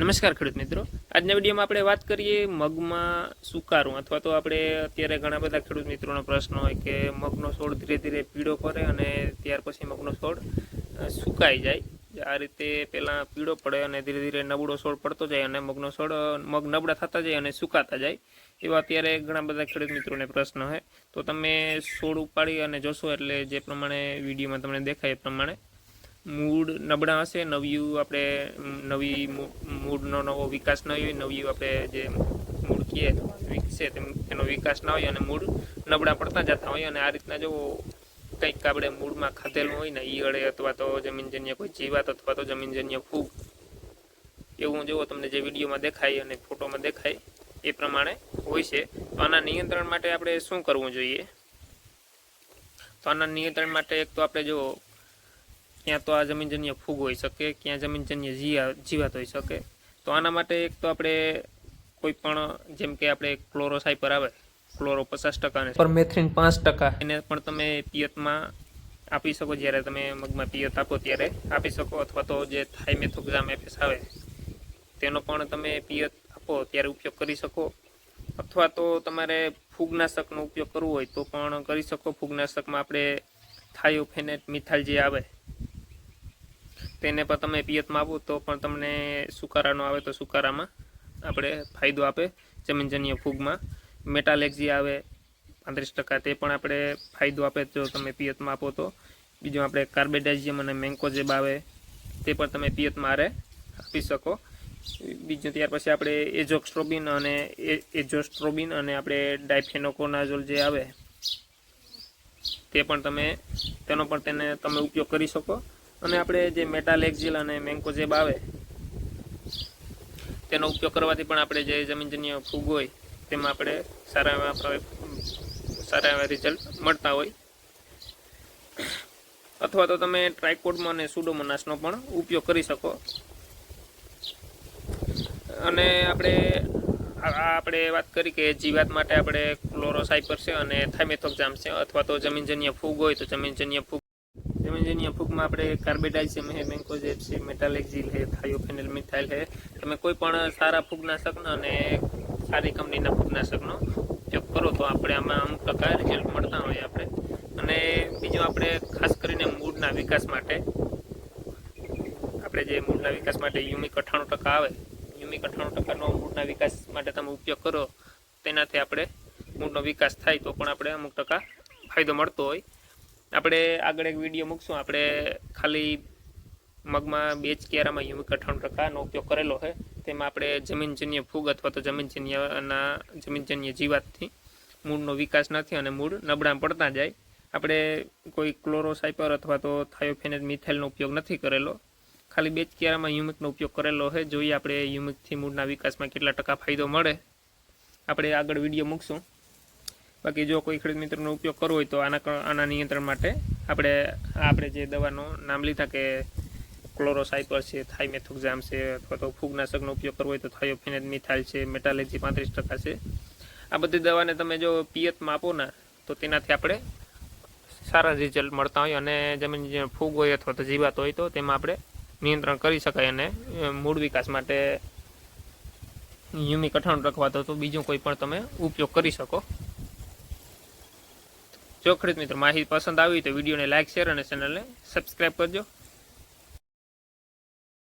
નમસ્કાર ખેડૂત મિત્રો. આજના વિડીયોમાં આપણે વાત કરીએ મગમાં સુકારું અથવા તો આપણે અત્યારે ઘણા બધા ખેડૂત મિત્રોનો પ્રશ્ન હોય કે મગનો છોડ ધીરે ધીરે પીળો પડે અને ત્યાર પછી મગનો છોડ સુકાઈ જાય. આ રીતે પહેલાં પીળો પડે અને ધીરે ધીરે નબળો છોડ પડતો જાય અને મગનો છોડ, મગ નબળા થતા જાય અને સુકાતા જાય. એવા અત્યારે ઘણા બધા ખેડૂત મિત્રોને પ્રશ્ન હોય. તો તમે છોડ ઉપાડી અને જોશો એટલે જે પ્રમાણે વિડીયોમાં તમને દેખાય એ પ્રમાણે મૂળ નબળા હશે નવ્યું આપણે, નવી મૂ- મૂળનો નવો વિકાસ ન હોય, નવી આપણે જે મૂળ કહીએ, વિકસે તેનો વિકાસ ના હોય અને મૂળ નબળા પડતા જતા હોય અને આ રીતના જો કંઈક આપણે મૂળમાં ખાધેલું હોય ને ઈયળે અથવા તો જમીનજન્ય કોઈ જીવાત અથવા તો જમીનજન્ય ફૂગ, એવું જુઓ તમને જે વિડીયોમાં દેખાય અને ફોટોમાં દેખાય, એ પ્રમાણે હોય છે. તો આના નિયંત્રણ માટે આપણે શું કરવું જોઈએ? તો આના નિયંત્રણ માટે એક તો આપણે જો ક્યાં તો આ જમીનજન્ય ફૂગ હોઈ શકે ક્યાં જમીનજન્ય જીવા જીવાત હોઈ શકે. તો આના માટે એક તો આપણે કોઈ પણ જેમ કે આપણે ક્લોરોસાઇપર આવે ક્લોરો પચાસ ટકા પરમેથ્રિન પાંચ ટકા. એને પણ તમે પિયતમાં આપી શકો જ્યારે તમે મગમાં પિયત આપો ત્યારે આપી શકો અથવા તો જે થાઇમેથોક્ઝામ એફએસ આવે તેનો પણ તમે પિયત આપો ત્યારે ઉપયોગ કરી શકો. અથવા તો તમારે ફૂગનાશકનો ઉપયોગ કરવો હોય તો પણ કરી શકો. ફૂગનાશકમાં આપણે થાયોફેનેટ મિથાઇલ જે આવે તેને પણ તમે પિયતમાં આપો, તો પણ તમને સુકારાનો આવે તો સુકારામાં આપણે ફાયદો આપે જમીનજન્ય ફૂગમાં. મેટાલેક્ઝી આવે પાંત્રીસ ટકા, તે પણ આપણે ફાયદો આપે જો તમે પિયતમાં આપો તો. બીજું આપણે કાર્બેડાઇઝિયમ અને મેન્કોજેબ આવે, તે પણ તમે પિયતમાં આરે આપી શકો. બીજું ત્યાર પછી આપણે એજોક્સ્ટ્રોબિન અને એજોસ્ટ્રોબિન અને આપણે ડાયફેનોકોનાઝોલ જે આવે, તે પણ તમે, તેનો પણ તેને તમે ઉપયોગ કરી શકો. અને આપણે જે મેટાલેક્ઝિલ અને મેન્કોજેબ આવે, તેનો ઉપયોગ કરવાથી પણ આપણે જે જમીનજન્ય ફૂગ હોય, તેમાં આપણે સારા એવા સારા એવા રિઝલ્ટ મળતા હોય. અથવા તો તમે ટ્રાયકોડમાં અને સુડોમોનાસનો પણ ઉપયોગ કરી શકો. અને આપણે આપણે વાત કરી કે જીવાત માટે આપણે ક્લોરોસાઇપર છે અને થાઇમેથોક્ઝામ છે, અથવા તો જમીનજન્ય ફૂગ હોય તો જમીનજન્ય ફૂગ જમીનજન્ય અફૂકમાં આપણે કાર્બેડાઇઝિયમ હે મેન્કોઝેબ છે મેટાલેક્ઝિલ હે થાયોફેનલ મિથાઇલ હે તમે કોઈ પણ સારા ફૂગનાશકનો અને સારી કંપનીના ફૂગનાશકનો ઉપયોગ કરો તો આપણે આમાં અમુક ટકા રિઝલ્ટ મળતા હોય આપણે. અને બીજું આપણે ખાસ કરીને મૂળના વિકાસ માટે, આપણે જે મૂળના વિકાસ માટે યુમિક અઠ્ઠાણું ટકા આવે, યુમિક અઠ્ઠાણું ટકાનો મૂળના વિકાસ માટે તમે ઉપયોગ કરો, તેનાથી આપણે મૂળનો વિકાસ થાય તો પણ આપણે અમુક ટકા ફાયદો મળતો હોય. આપણે આગળ એક વીડિયો મૂકશું. આપણે ખાલી મગમાં બે જ કેરામાં યુમિક અઠાણું ટકાનો ઉપયોગ કરેલો છે. તેમાં આપણે જમીનજન્ય ફૂગ અથવા તો જમીનજન્યના જમીનજન્ય જીવાતથી મૂળનો વિકાસ નથી અને મૂળ નબળામ પડતા જાય. આપણે કોઈ ક્લોરોસાઇપર અથવા તો થાયોફેનેટ મિથાઇલનો ઉપયોગ નથી કરેલો. ખાલી બે જ કેરામાં યુમિકનો ઉપયોગ કરેલો છે. જોઈએ આપણે યુમિકથી મૂળના વિકાસમાં કેટલા ટકા ફાયદો મળે. આપણે આગળ વીડિયો મૂકશું. બાકી જો કોઈ ખેડૂત મિત્રનો ઉપયોગ કરવો હોય તો આના આના નિયંત્રણ માટે આપણે આપણે જે દવાનું નામ લીધા કે ક્લોરોસાઇપર છે, થાઇમેથોક્ઝામ છે, અથવા તો ફૂગનાશકનો ઉપયોગ કરવો હોય તો થાયોફિનેટ મિથાઇલ છે, મેટાલેજી પાંત્રીસ ટકા છે. આ બધી દવાને તમે જો પિયતમાં આપો ને, તો તેનાથી આપણે સારા રિઝલ્ટ મળતા હોય અને જમીન ફૂગ હોય અથવા તો જીવાત હોય તો તેમાં આપણે નિયંત્રણ કરી શકાય અને મૂળ વિકાસ માટે યુમિક અઠાણું રખવા તો બીજું કોઈ પણ તમે ઉપયોગ કરી શકો. જો ખેડૂત મિત્રો માહિતી પસંદ આવી તો વિડીયોને લાઇક શેર અને ચેનલને સબસ્ક્રાઈબ કરજો.